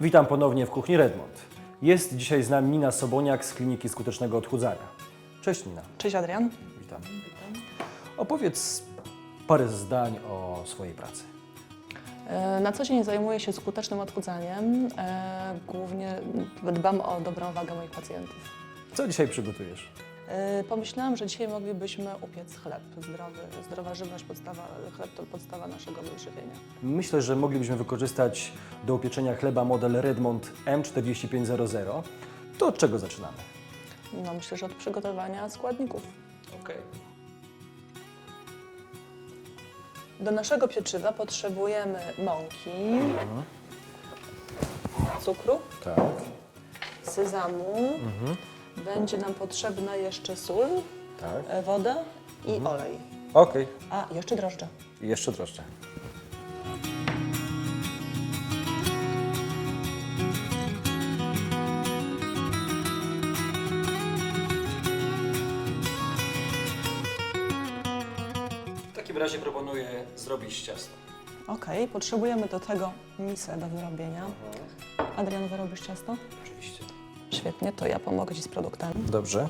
Witam ponownie w kuchni Redmond. Jest dzisiaj z nami Nina Soboniak z Kliniki Skutecznego Odchudzania. Cześć Nina. Cześć Adrian. Witam. Opowiedz parę zdań o swojej pracy. E, Na co dzień zajmuję się skutecznym odchudzaniem. E, Głównie dbam o dobrą wagę moich pacjentów. Co dzisiaj przygotujesz? E, Pomyślałam, że dzisiaj moglibyśmy upiec chleb. Zdrowy, zdrowa żywność, podstawa, chleb to podstawa naszego wyżywienia. Myślę, że moglibyśmy wykorzystać do upieczenia chleba model Redmond M4500. To od czego zaczynamy? No, myślę, że od przygotowania składników. Okej. Do naszego pieczywa potrzebujemy mąki, cukru, Tak. sezamu. Będzie nam potrzebna jeszcze sól, Tak. e, woda i olej. Okej. A, jeszcze drożdże. I jeszcze drożdże. W takim razie proponuję zrobić ciasto. Okej, potrzebujemy do tego misę do wyrobienia. Adrian, wyrobisz ciasto? Świetnie, to ja pomogę Ci z produktami. Dobrze.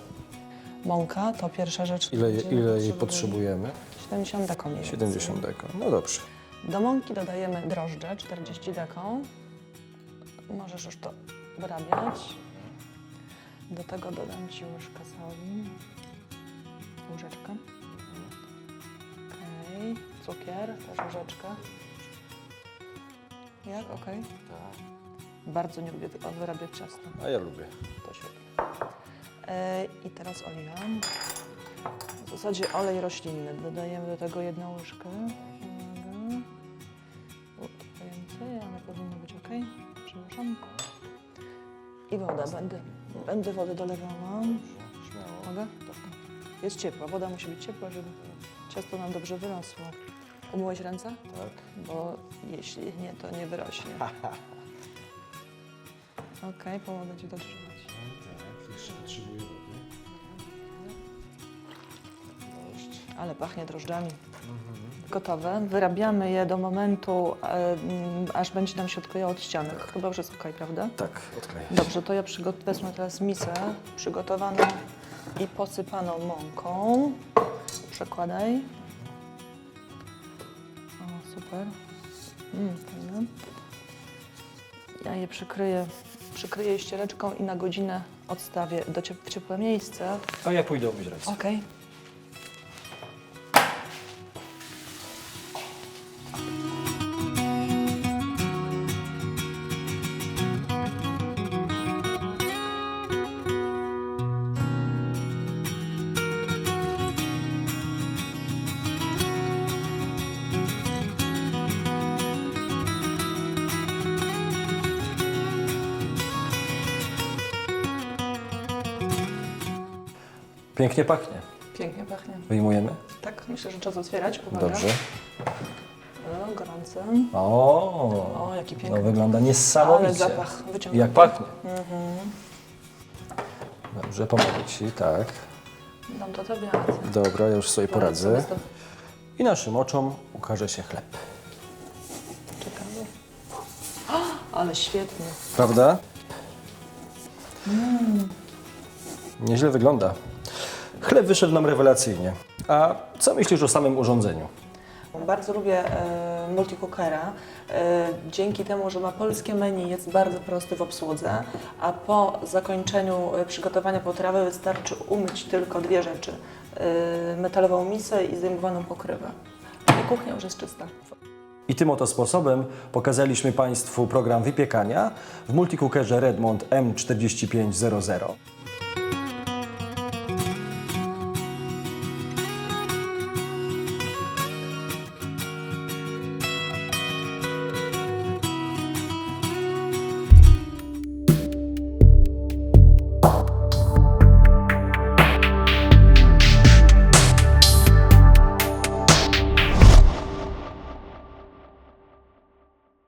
Mąka to pierwsza rzecz. Ile, ile jej potrzebujemy? 70 deko mniej więcej. 70 deko. No dobrze. Do mąki dodajemy drożdże, 40 deko. Możesz już to wyrabiać. Do tego dodam Ci łyżkę soli. Łyżeczkę. Okej. Cukier, też łyżeczkę. Jak? Okej. Bardzo nie lubię wy- wyrabiać ciasto. A ja lubię. To świetnie. E, I teraz oliwa. W zasadzie olej roślinny. Dodajemy do tego jedną łyżkę. Uwaga. Trochę więcej, ale powinno być ok. Przepraszam. I woda. Będę, będę wodę dolewała. Śmiało. Mogę? Jest ciepła. Woda musi być ciepła, żeby ciasto nam dobrze wyrosło. Umyłeś ręce? Tak. Bo jeśli nie, to nie wyrośnie. Okej, pomogę Ci dotrzymać. Tak, jeszcze potrzebuję wody. Ale pachnie drożdżami. Gotowe. Wyrabiamy je do momentu, e, aż będzie nam się odklejało od ściany. Chyba już jest ok, prawda? Tak, odkleję. Dobrze, to ja przygot- wezmę teraz misę przygotowaną i posypaną mąką. Przekładaj. O, super. Mm, fajne. Ja je przykryję, przykryję ściereczką i na godzinę odstawię do ciep- w ciepłe miejsce. A ja pójdę umyć ręce. Okej. Pięknie pachnie. Pięknie pachnie. Wyjmujemy? Tak, myślę, że czas otwierać. Uwaga. Dobrze. O, gorące. O, O, jaki no piękny. wygląda niesamowicie. Ale zapach wyciągnięty. Jak pachnie. Mhm. Dobrze, pomogę Ci, tak. Dam to tobie, a ty. Dobra, ja już sobie poradzę. I naszym oczom ukaże się chleb. Czekamy. O, ale świetnie. Prawda? Nieźle wygląda. Chleb wyszedł nam rewelacyjnie. A co myślisz o samym urządzeniu? Bardzo lubię e, multicookera. E, dzięki temu, że ma polskie menu, jest bardzo prosty w obsłudze, a po zakończeniu e, przygotowania potrawy wystarczy umyć tylko dwie rzeczy. E, metalową misę i zdejmowaną pokrywę. I kuchnia już jest czysta. I tym oto sposobem pokazaliśmy Państwu program wypiekania w multicookerze Redmond M4500.